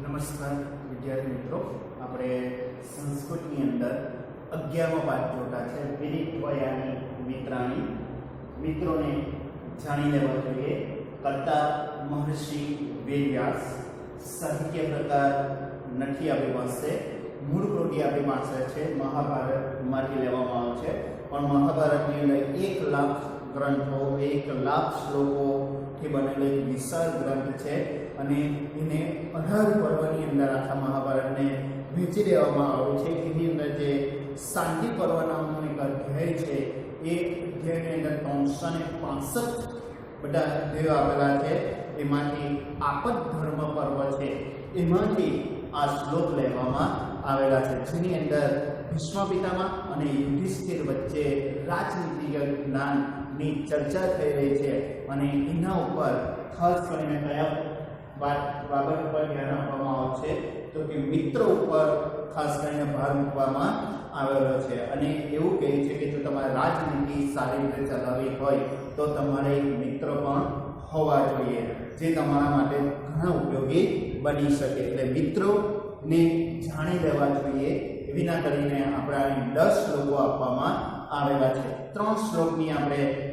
નમસ્કાર, વિદ્યાર્થી મિત્રો. આપણે સંસ્કૃતની અંદર અગિયારમો પાઠ જોતા છે વિરિત્વયાની મિત્રાણી. મિત્રોને જાણી લેવા જોઈએ. કરતા મહર્ષિ વેદવ્યાસ સાહિત્ય પ્રકાર નથી આપણી પાસે મૂળ કૃતિ આપણી પાસે છે, મહાભારતમાંથી લેવામાં આવે છે. પણ મહાભારતની અંદર એક લાખ ગ્રંથો, એક લાખ શ્લોકોથી બનેલો એક વિશાળ ગ્રંથ છે અને એને અઢાર પર્વની અંદર આખા મહાભારતને વહેંચી દેવામાં આવ્યું છે. એની અંદર જે શાંતિ પર્વ નામનો એક અધ્યાય છે, એ અધ્યાયની અંદર ત્રણસો ને પાસઠ બધા અધ્યાયો આવેલા છે. એમાંથી આપદ ધર્મ પર્વ છે, એમાંથી આ શ્લોક લેવામાં આવેલા છે, જેની અંદર ભીષ્મ પિતામહ અને યુધિષ્ઠિર વચ્ચે રાજનીતિક જ્ઞાનની ચર્ચા થઈ રહી છે અને એના ઉપર ખાસ કરીને કયા વાત બાબત ઉપર ધ્યાન આપવામાં આવશે? તો કે મિત્ર ઉપર ખાસ કરીને ભાર મૂકવામાં આવેલો છે. અને એવું કહે છે કે જો તમારે રાજનીતિ સારી રીતે ચલાવવી હોય, તો તમારે એક મિત્ર પણ હોવા જોઈએ, જે તમારા માટે ઘણા ઉપયોગી બની શકે. એટલે મિત્રોને જાણી લેવા જોઈએ વિના કરીને આપણા દસ શ્લોકો આપવામાં આવેલા છે. ત્રણ શ્લોકની આપણે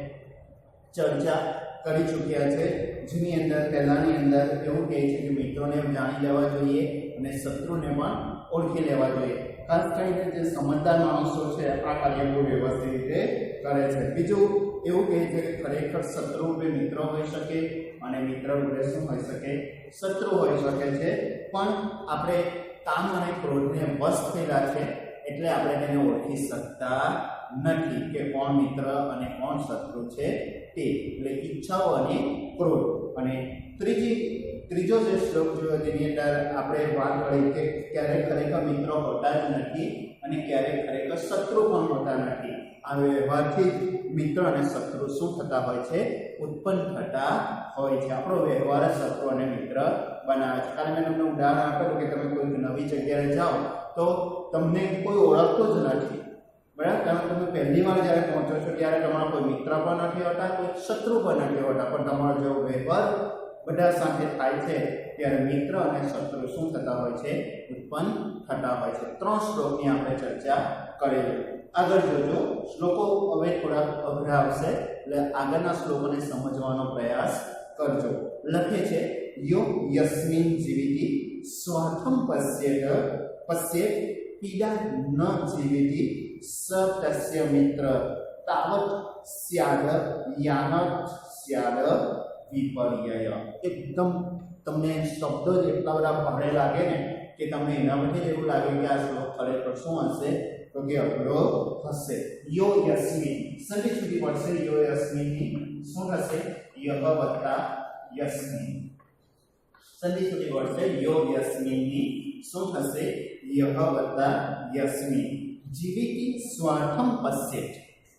ચર્ચા કરી ચૂક્યા છે. જેની અંદર, પહેલાની અંદર એવું કહે છે કે મિત્રોને જાણી લેવા જોઈએ અને શત્રુને પણ ઓળખી લેવા જોઈએ. ખાસ કરીને જે સમજદાર માણસો છે આ કાર્ય બહુ વ્યવસ્થિત રીતે કરે છે. બીજું એવું કહે છે કે ખરેખર શત્રુ રૂપે મિત્ર હોઈ શકે અને મિત્ર રૂપે શું હોઈ શકે? શત્રુ હોઈ શકે છે. પણ આપણે કામ અને ક્રોધને વશ થયેલા છે એટલે આપણે તેને ઓળખી શકતા નથી કે કોણ મિત્ર અને કોણ શત્રુ છે. તે, એટલે ઈચ્છાઓ અને ક્રોધ. અને ત્રીજી, ત્રીજો જે શ્લોક જોયો તેની અંદર આપણે વાત કરી કે ક્યારેક ખરેખર મિત્રો હોતા જ નથી અને ક્યારેક ખરેખર શત્રુ પણ હોતા નથી. આ વ્યવહારથી જ મિત્ર અને શત્રુ શું થતા હોય છે? ઉત્પન્ન થતા હોય છે. આપણો વ્યવહાર શત્રુ અને મિત્ર બનાવે છે. કારણ મેં તમને ઉદાહરણ આપેલું કે તમે કોઈક નવી જગ્યાએ જાઓ તો તમને કોઈ ઓળખતું જ નથી. બરાબર? કારણ તમે પહેલી વાર જ્યારે પહોંચો છો ત્યારે તમારા કોઈ મિત્ર પણ નથી હોતા, કોઈ શત્રુ પણ નથી હોતા, પણ તમારો જો વ્યવહાર બધા સાથે થાય છે ત્યારે મિત્ર અને શત્રુ શું થતા હોય છે? ઉત્પન્ન થતા હોય છે. ત્રણ શ્લોકની આપણે ચર્ચા કરેલી. આગળ જોજો. શ્લોકો હવે થોડા અઘરા આવશે એટલે આગળના શ્લોકોને સમજવાનો પ્રયાસ કરજો. લખે છે, યો યસ્મિન જીવિતિ સ્વાર્થમ પશ્યેત પશ્યેત પીડા ન જીવિતિ સ તસ્ય મિત્ર તાવત સ્યાદ યાનત સ્યાદ વિપર્યય એકદમ તમને શબ્દો જ એટલા બધા ભારે લાગે ને કે તમને એના પરથી જ એવું લાગે કે આ શ્લોક ખરેખર શું હશે? તો કે અઘરો હશે. યો યસ્મિન. સંધિ સુધી પડશે યો યસ્મિનની શું થશે? યહ વત્તા યસ્મિન. સંધિ સુધી પડશે યો યસ્મિનની શું થશે? યહ વત્તા યસ્મિન. જીવિતી સ્વાર્થમ પશ્યેત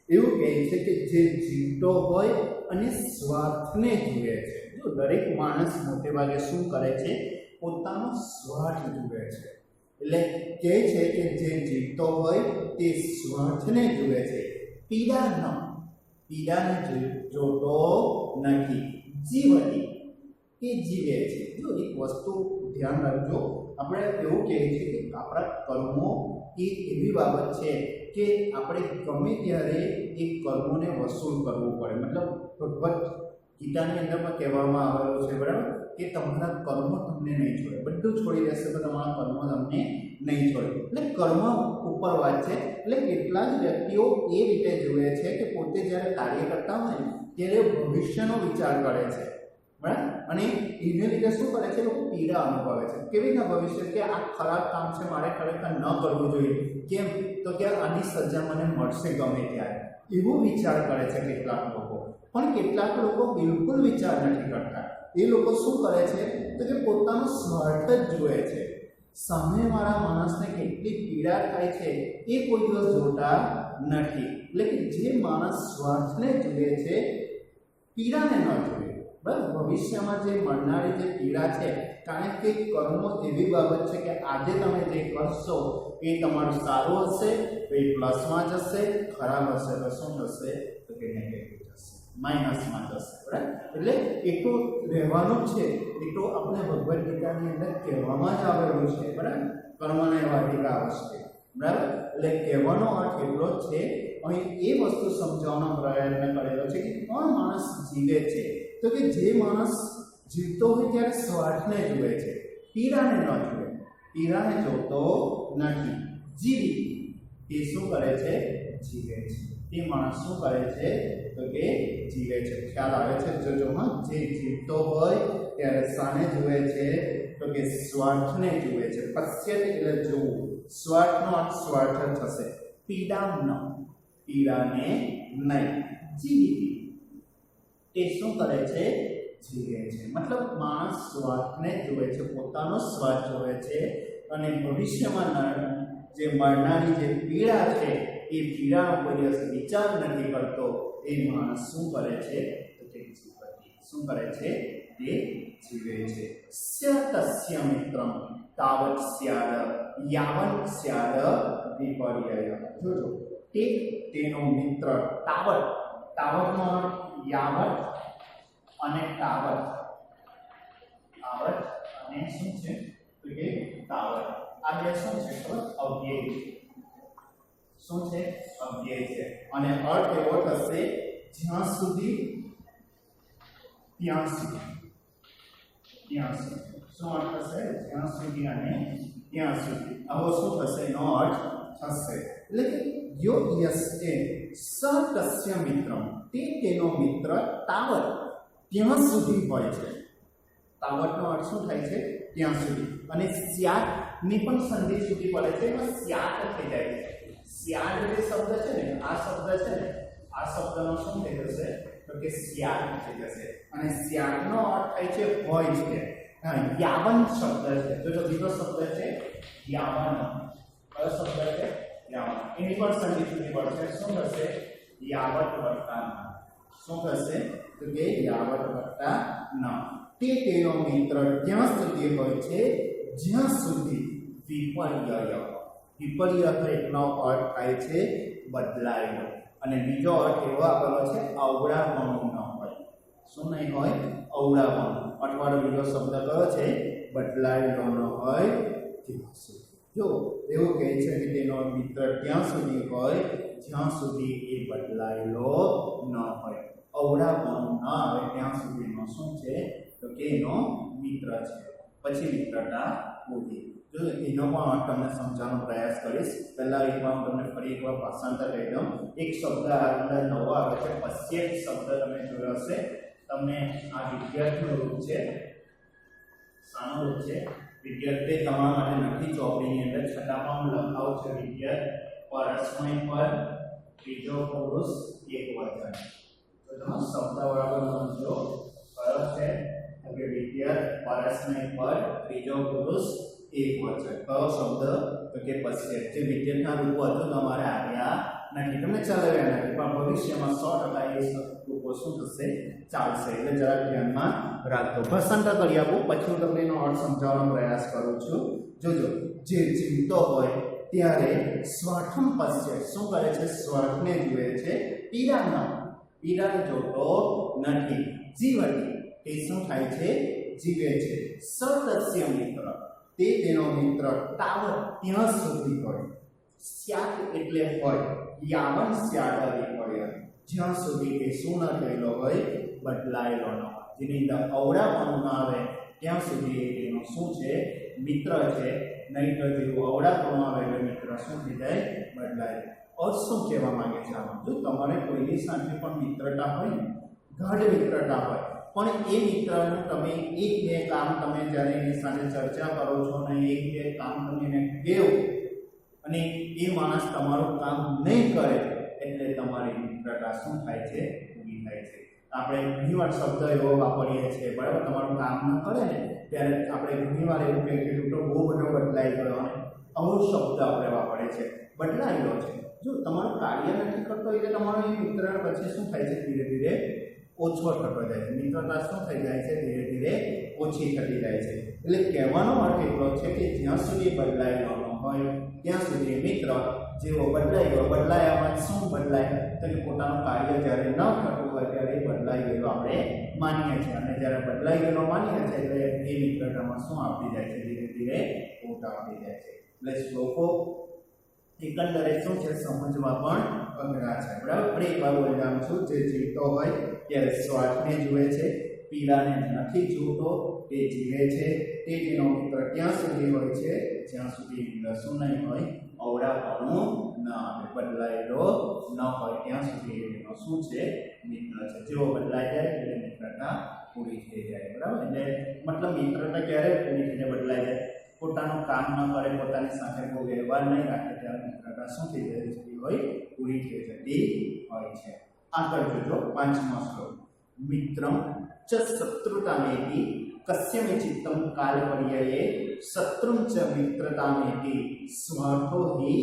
એવું કહે છે કે જે જીવતો હોય અને સ્વાર્થને જુએ છે. જો દરેક માણસ મોટે ભાગે શું કરે છે? પોતાનો સ્વાર્થ જુએ છે. એટલે કહે છે કે જે જીવતો હોય તે સ્વાર્થને જુએ છે. પીડા ન, પીડાને જોતો નથી. જીવતી એ જીવે છે. જો એક વસ્તુ ધ્યાન રાખજો, આપણે એવું કહીએ છીએ કે આપણા કર્મો એ એવી બાબત છે કે આપણે ગમે ત્યારે એ કર્મોને વસૂલ કરવું પડે. મતલબ ભગવત ગીતાની અંદર પણ કહેવામાં આવેલું છે, બરાબર? કે તમારા કર્મો તમને નહીં છોડે. બધું છોડી દેશે તો તમારા કર્મો તમને નહીં છોડે. એટલે કર્મ ઉપર વાત છે. એટલે કેટલા જ વ્યક્તિઓ એ રીતે જુએ છે કે પોતે જ્યારે કાર્ય કરતા હોય ત્યારે ભવિષ્યનો વિચાર કરે છે. બરાબર? અને એને લીધે શું કરે છે? લોકો પીડા અનુભવે છે. કેવી રીતના ભવિષ્ય કે આ ખરાબ કામ છે, મારે ખરેખર ન કરવું જોઈએ. કેમ? તો કે આની સજા મને મળશે ગમે ત્યારે. એવો વિચાર કરે છે કેટલાક લોકો. પણ કેટલાક લોકો બિલકુલ વિચાર નથી કરતા. એ લોકો શું કરે છે? તો કે પોતાનો સ્વાર્થ જ જુએ છે. સામેવાળા માણસને કેટલી પીડા થાય છે, એ કોઈ દિવસ જોતા નથી. એટલે કે જે માણસ સ્વાર્થને જુએ છે, પીડાને ન જુએ. બરાબર ભવિષ્યમાં જે મળનારી જે પીડા છે કારણ કે કર્મો એવી બાબત છે કે આજે તમે જે કરશો, એ તમારું સારું હશે, એ પ્લસમાં જશે, ખરાબ હશે તો શું થશે? તો કે નેગેટિવ જશે માઇનસમાં જશે, બરાબર? એટલે એ રહેવાનું છે એ તો આપણે ભગવદ્ ગીતાની અંદર કહેવામાં જ આવેલું છે, બરાબર? કર્મને વાધિકા આવશે બરાબર? એટલે કહેવાનો અર્થ એટલો જ છે, અહીં એ વસ્તુ સમજાવવાનો પ્રયત્ન કરેલો છે કે કોણ માણસ જીવે છે? તો કે જે માણસ જીવતો હોય ત્યારે સ્વાર્થને જુએ છે. પીરાને ન જુએ. પીરાને જોતો નથી. જીવી એ શું કરે છે? જીવે છે. એ માણસ શું કરે છે? તો કે જીવે છે. ખ્યાલ આવે છે જોજો હા જે જીવતો હોય ત્યારે સાને જુએ છે. તો કે સ્વાર્થને જુએ છે. પશ્ચિમ એટલે જોવું. સ્વાર્થનો અર્થ સ્વાર્થ થશે પીડા ન. પીડાને નહીં. જીવી તે શું કરે છે? જીવે છે. મતલબ માણસ સ્વાર્થને જુએ છે, પોતાનો સ્વાર્થ જુએ છે અને ભવિષ્યમાં જે મળનારી જે પીડા છે, એ પીડા કોઈ વિચાર નથી કરતો, એ માણસ શું કરે છે? તો તે જીવતી. શું કરે છે? તે જીવે છે. સ્યતસ્ય મિત્રમ, તાવત સ્યાદ યાવત સ્યાદ વિપર્યય. જોજો. તે તેનો મિત્ર તાવત તાવતનો અર્થ યાવત અને તાવત. તાવત અને શું છે? તો કે તાવત. આ બે શું છે તો અવ્યય શું છે? અવ્યય છે. અને અર્થ એવો થશે જ્યાં સુધી, ત્યાં સુધી. ત્યાં સુધી. શું અર્થ થશે? જ્યાં સુધી અને ત્યાં સુધી. આવો શું થશે? એનો અર્થ થશે. એટલે કે યો યસ્તે સ તસ્ય મિત્રમ તે તેનો મિત્ર તાવત ત્યાં સુધી હોય છે તાવતનો અર્થ શું થાય છે ત્યાં સુધી અને સ્યાટની પણ સંધિ સુધી પડે છે એમાં સ્યાટ થઈ જાય છે સ્યાટ જે શબ્દ છે ને આ શબ્દ છે ને આ શબ્દનો શું થઈ જશે? તો કે સ્યાટ થઈ જશે। અને સ્યાટનો અર્થ થાય છે હોય છે। યાવન શબ્દ છે। જો બીજો શબ્દ છે, યાવન. કયો શબ્દ છે? યાવન એની પણ સંધિ સુધી શું થશે? યાવત વત્તા ન. શું થશે? તો કે યાવત વત્તા ન તે તેનો મિત્ર ત્યાં સુધી હોય છે, જ્યાં સુધી વિપર્યય વિપર્ય એકનો અર્થ થાય છે બદલાયેલો. અને બીજો અર્થ એવો આપેલો છે અવળાપણું ન હોય. શું નહીં હોય? અવળાપણું અઠવાડો બીજો શબ્દ કયો છે? બદલાયેલો ન હોય. ત્યાં સુધી જો એવું કહે છે કે તેનો મિત્ર ત્યાં સુધી હોય, જ્યાં સુધી એ બદલાયેલો ન હોય. અવળાપણું ન આવે, ત્યાં સુધીનો શું છે? તો કે એનો મિત્ર છે. પછી મિત્રતા ઊભી. જો એનો પણ તમને સમજાવવાનો પ્રયાસ કરીશ. પહેલાં એકવાર હું તમને ફરી એકવાર ભાષાંતર કહી દઉં. એક શબ્દ અંદર નવો આવે છે. પશ્ચિમ શબ્દ તમે જોયો હશે. તમને આ વિદ્યાર્થીનું રૂપ છે. શાનું રૂપ છે. વિદ્યાર્થી તમારા માટે નથી ચોપડીની અંદર હું લખાવું વિદ્યાર્થી વિદ્યાર્થ પરસ્મય પર ત્રીજો પુરુષ એક વચન. તો તમે શબ્દ બરાબર સમજો કયો છે? એટલે વિદ્યાર્થી વિદ્યાર્થ પરસ્મય પર ત્રીજો પુરુષ એક વચન. કયો શબ્દ? તો કે પછી જે વિદ્યાર્થીના રૂપો હતું, તમારે આવ્યા નથી તમને ચલાવ્યા નથી પણ ભવિષ્યમાં સો ટકા એ રૂપો શું થશે, ચાલશે. એટલે જરા ધ્યાનમાં રાખજો. ભસંત કરી આપું. પછી હું તમને એનો અર્થ સમજાવવાનો પ્રયાસ કરું છું. જોજો, જે જીવતો હોય ત્યારે સ્વાર્થમ પશ્ચે. શું કરે છે? સ્વાર્થને જુએ છે પીડા ન પીડાને જોતો નથી. જીવતી. તે શું થાય છે? જીવે છે. સતસ્ય મિત્ર. તે તેનો મિત્ર તાવત ત્યાં સુધી હોય. સ્યાત એટલે હોય. યાવન સ્યાત હોય જ્યાં સુધી એ શું ન થયેલો હોય, બદલાયેલો ન હોય. જેની અંદર અવળાપણું ન આવે, ત્યાં સુધી તેનો શું છે? મિત્ર છે. નહીં તો જેવું અવળાપણું આવે એટલે મિત્ર શું થઈ જાય? બદલાય. અર્થ કહેવા માંગે છે આમાં? જો તમારે કોઈની સાથે પણ મિત્રતા હોય ને મિત્રતા હોય, પણ એ મિત્રનું તમે એક બે કામ તમે જ્યારે એની સાથે ચર્ચા કરો છો ને એક બે કામ તમે એને કહો અને એ માણસ તમારું કામ નહીં કરે એટલે તમારી મિત્રતા શું થાય છે? ઊભી થાય છે. આપણે ઘણીવાર શબ્દ એવો વાપરીએ છીએ, બરાબર? તમારું કામ ન કરે ને, ત્યારે આપણે ઘણીવાર એવું કહીએ કે તું બહુ બધો બદલાઈ ગયો અને આવો શબ્દ આપણે વાપરીએ છીએ. બદલાયેલો છે. જો તમારું કાર્ય નથી કરતો, એટલે તમારો એ મિત્ર પછી શું થાય છે? ધીરે ધીરે ઓછો થતો જાય છે. મિત્રતા શું થઈ જાય છે? ધીરે ધીરે ઓછી થતી જાય છે. એટલે કહેવાનો અર્થ એટલો છે કે જ્યાં સુધી બદલાયેલો ન હોય ત્યાં સુધી મિત્ર બદલાઈ ગયો બદલાયામાં શું બદલાય? તો કે પોતાનું કાર્ય જ્યારે ન થતું હોય ત્યારે એ બદલાઈ ગયેલો આપણે માનીએ છીએ. અને જ્યારે બદલાઈ ગયેલો માનીએ છીએ એટલે એ મિત્રતામાં શું આપતી જાય છે? ધીરે ધીરે ખોટ આપી જાય છે. એટલે શ્લોકો એકંદરે શું છે સમજવા પણ અઘરા છે, બરાબર? ફરી એક વાર બોલી રહ્યો છું જે જીવતો હોય ત્યારે સ્વાર્થને જુએ છે, પીડાને નથી જોતો, તે જીવે છે. તે તેનો મિત્ર ત્યાં સુધી હોય છે? જ્યાં સુધી લસું નહીં હોય અવડાપણું ન આવે. બદલાયેલો ન હોય, ત્યાં સુધી એનો શું છે? મિત્ર છે. જેવો બદલાઈ જાય, એટલે મિત્રતા પૂરી થઈ જાય, બરાબર? એટલે મતલબ મિત્રતા ક્યારે પૂરી થઈને બદલાઈ જાય. પોતાનું કામ ન કરે, પોતાની સાથે કોઈ વ્યવહાર નહીં રાખે, ત્યારે મિત્રતા શું થઈ જતી હોય, પૂરી થઈ જતી હોય છે. આગળ જોજો, પાંચમો શ્લોક. મિત્રમ ચ શત્રુતામેતિ, કસ્યમે ચિત્તમ કાલપર્યયે, શત્રુમ ચ મિત્રતામેતિ, સ્વાર્થો હિ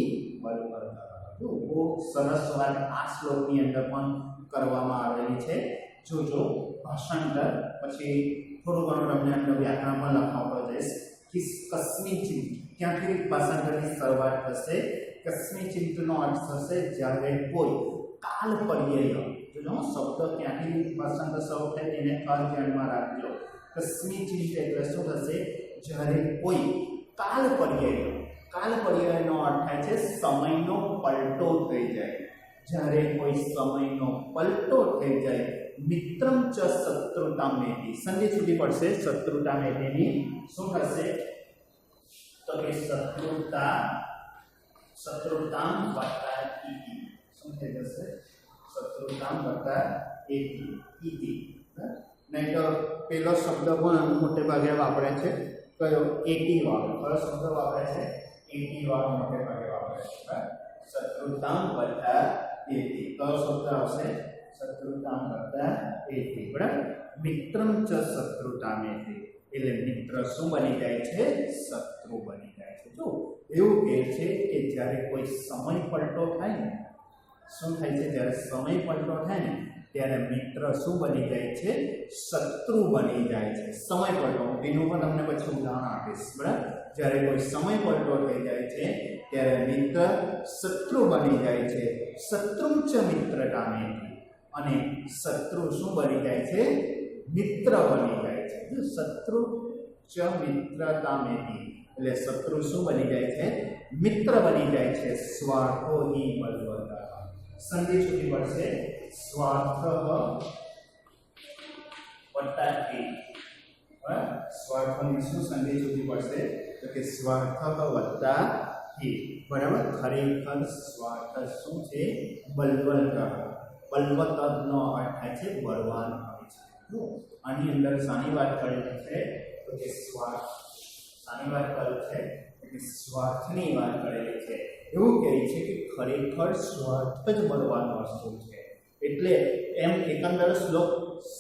બલવર્તઃ જો, બહુ સરસ વાત આ શ્લોકની અંદર પણ કરવામાં આવેલી છે. જોજો, ભાષાંતર, પછી થોડું ઘણું તમને અંદર પણ લખાવતો જઈશ. કે કસ્મિચિત ક્યાંથી ભાષાંતરની શરૂઆત થશે કસ્મિચિતનો અર્થ થશે જ્યારે કોઈ કાલ પર્યાય જોજો શબ્દ ક્યાંથી ભાષાંતર શરૂ થાય તેને ખાસ ધ્યાનમાં રાખજો કસ્મિચિત એટલે શું થશે જ્યારે કોઈ કાલ પર્યાય કાલ પર્યાયનો અર્થ થાય છે સમયનો પલટો થઈ જાય જ્યારે કોઈ સમયનો પલટો થઈ જાય મિત્રમ ચ શત્રુતા મેટી સંધિ સુધી પડશે શત્રુતા મેટીની શું થશે તો કે શત્રુતા શત્રુતામ વત્તા ઇતિ શું થઈ જશે શત્રુતામ વત્તા ઇતિ ઇતિ નહીં તો પેલો શબ્દ પણ મોટે ભાગે વાપરે છે કયો એટી વાળો કયો શબ્દ વાપરે છે એટી વાળો મોટે ભાગે વાપરે છે બરાબર? શત્રુતામ વત્તા એટી કયો શબ્દ આવશે શત્રુતામ વત્તા એટી બરાબર મિત્રમ ચ શત્રુતામ એટી એટલે મિત્ર શું બની જાય છે શત્રુ બની જાય છે જો એવું કહે છે કે જ્યારે કોઈ સમય પલટો થાય ને શું થાય છે જ્યારે સમય પલટો થાય ને ત્યારે મિત્ર શું બની જાય છે શત્રુ બની જાય છે સમય પલટો એનું પણ તમને પછી ઉદાહરણ આપીશ બરાબર જ્યારે કોઈ સમય પલટો થઈ જાય છે ત્યારે મિત્ર શત્રુ બની જાય છે શત્રુમ ચ મિત્રતામે અને શત્રુ શું બની જાય છે? મિત્ર બની જાય છે. જો શત્રુ ચ મિત્રતામેથી એટલે શત્રુ શું બની જાય છે? મિત્ર બની જાય છે. સ્વાર્થો હિ બલવતા. સંધિ છૂટી પડશે સ્વાર્થ વત્તા હિ. બરાબર? સ્વાર્થની શું સંધિ છૂટી પડશે તો કે સ્વાર્થ વત્તા હિ. બરાબર? ખરેખર સ્વાર્થ શું છે? બલવત. બલવતનો અર્થ થાય છે, બળવાન હોય છે. આની અંદર શાની વાત કરેલી છે, તો કે સ્વાર્થ શાની વાત કરેલી છે કે સ્વાર્થની વાત કરેલી છે. એવું કહે છે કે ખરેખર સ્વાર્થ જ બળવાન વસ્તુ છે. એટલે એમ એકંદર શ્લોક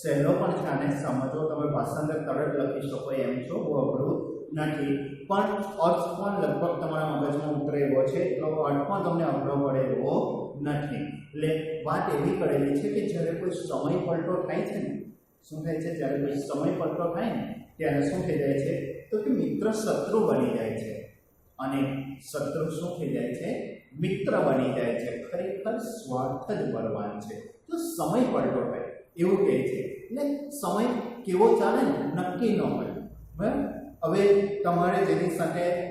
સહેલો પણ છે, આને સમજો, તમે ભાષાંતર તરત લખી શકો એમ છો, બહુ અઘરું નથી. પણ અર્થ પણ લગભગ તમારા મગજમાં ઉતરે છે એટલો અર્થ પણ તમને અઘરો પડે એવો નથી. એટલે વાત એવી કરેલી છે કે જ્યારે કોઈ સમય પલટો થાય છે ને, શું થાય છે? જ્યારે કોઈ સમય પલટો થાય ને, ત્યારે શું થઈ જાય છે? તો કે મિત્ર શત્રુ બની જાય છે. અને શત્રુ શું થઈ જાય છે? મિત્ર બની જાય છે. ખરેખર સ્વાર્થ જ બળવાન છે. તો સમય પલટો થાય, એવું કહે છે. એટલે સમય કેવો ચાલે ને, નક્કી ન હોય. બરાબર? હવે તમારે જેની સાથે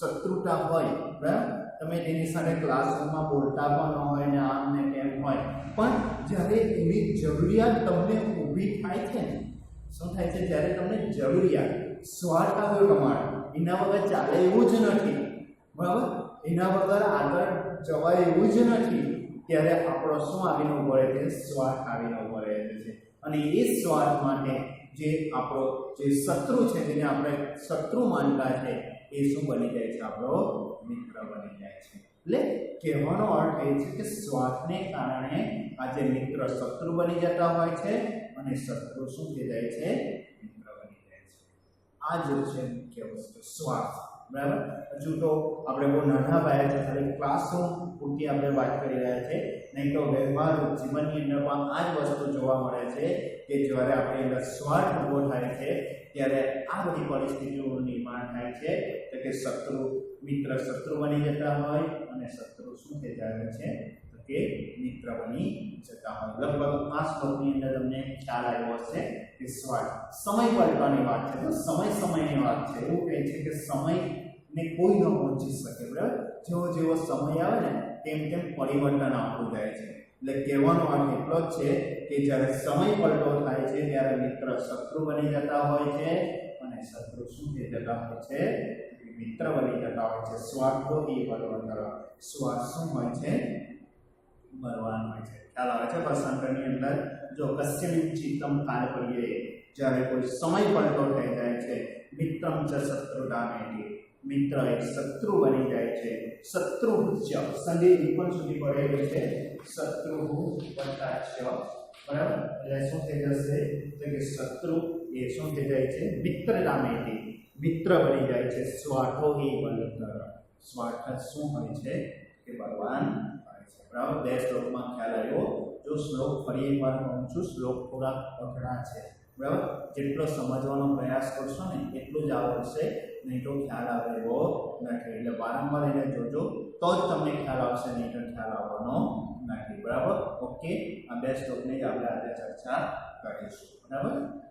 શત્રુતા હોય, બરાબર? તમે તેની સાથે ક્લાસરૂમમાં બોલતા પણ હોય ને આમ ને તેમ હોય. પણ જ્યારે એવી જરૂરિયાત તમને ઊભી થાય છે ને, શું થાય છે? જ્યારે તમને જરૂરિયાત, સ્વાર્થ આવ્યો પ્રમાણે, એના વગર ચાલે એવું જ નથી. બરાબર? એના વગર આગળ જવાય એવું જ નથી. ત્યારે આપણો શું આવીને ઊભો રહે છે? સ્વાર્થ આવીને ઊભો રહે છે. અને એ સ્વાર્થ માટે જે આપણો જે શત્રુ છે, જેને આપણે શત્રુ માનતા છે, એ શું બની જાય છે? આપણો મિત્ર બની જાય છે. એટલે કહેવાનો અર્થ એ છે કે સ્વાર્થને કારણે આજે મિત્ર શત્રુ બની જતા હોય છે અને શત્રુ શું થઈ જાય છે? મિત્ર બની જાય છે. આ જ છે મુખ્ય વસ્તુ, સ્વાર્થ. બરાબર? હજુ તો આપણે બહુ નાના ભાઈ છે ખાલી ક્લાસરૂમ પૂરતી આપણે વાત કરી રહ્યા છે નહીં તો વ્યવહાર જીવનની અંદર પણ આ જ વસ્તુ જોવા મળે છે કે જ્યારે આપણી અંદર સ્વાર્થ ઊભો થાય છે, ત્યારે આ બધી પરિસ્થિતિઓનું નિર્માણ થાય છે. તો કે શત્રુ, મિત્ર શત્રુ બની જતા હોય અને શત્રુ શું થઈ જાય છે? તો કે મિત્ર બની જતા હોય. લગભગ આ શ્લોકની અંદર તમને ખ્યાલ આવ્યો હશે કે સ્વાર્થ સમય પલટવાની વાત છે. તો સમય સમયની વાત છે. એવું કહે છે કે સમય ને કોઈ ન પહોંચી શકે, બરાબર? જેવો જેવો સમય આવે ને, તેમ તેમ પરિવર્તન આવતું જાય છે. એટલે કહેવાનો અર્થ એટલો જ છે કે જ્યારે સમય પલટો થાય છે ત્યારે મિત્ર શત્રુ બની જતા હોય છે અને શત્રુ શું થઈ જતા હોય છે? મિત્ર બની જતા હોય છે. સ્વાર્થોથી બળવાન કરવા સ્વાર્થ શું હોય છે? બળવાન હોય છે. ખ્યાલ આવે છે પ્રસંગની અંદર? જો કસ્યમિન ચિત્તમ કાલ કરીએ જ્યારે કોઈ સમય પલટો થઈ જાય છે મિત્રમ ચ શત્રુદાનેતિ મિત્ર એક શત્રુ બની જાય છે. શત્રુ ચ સંધિ વિપણ સુધી પડેલું છે. શત્રુ વત્તા ચ બરાબર? એટલે શું થઈ જશે? તો કે શત્રુ એ શું થઈ જાય છે? મિત્ર નામેથી મિત્ર બની જાય છે. સ્વાર્થો એ મિત્ર સ્વાર્થ શું હોય છે? કે ભગવાન હોય છે. બરાબર? બે શ્લોકમાં ખ્યાલ આવ્યો. જો શ્લોક ફરી એકવાર કહું છું, શ્લોક થોડા અઘરા છે. બરાબર? જેટલો સમજવાનો પ્રયાસ કરશો ને, એટલું જ આવડશે. નહીં તો ખ્યાલ આવે એવો નથી એટલે વારંવાર એને જોજો, તો જ તમને ખ્યાલ આવશે નહીં તો ખ્યાલ આવવાનો નથી બરાબર? ઓકે? આ બે સ્ટોકને જ આપણે આજે ચર્ચા કરીશું. બરાબર?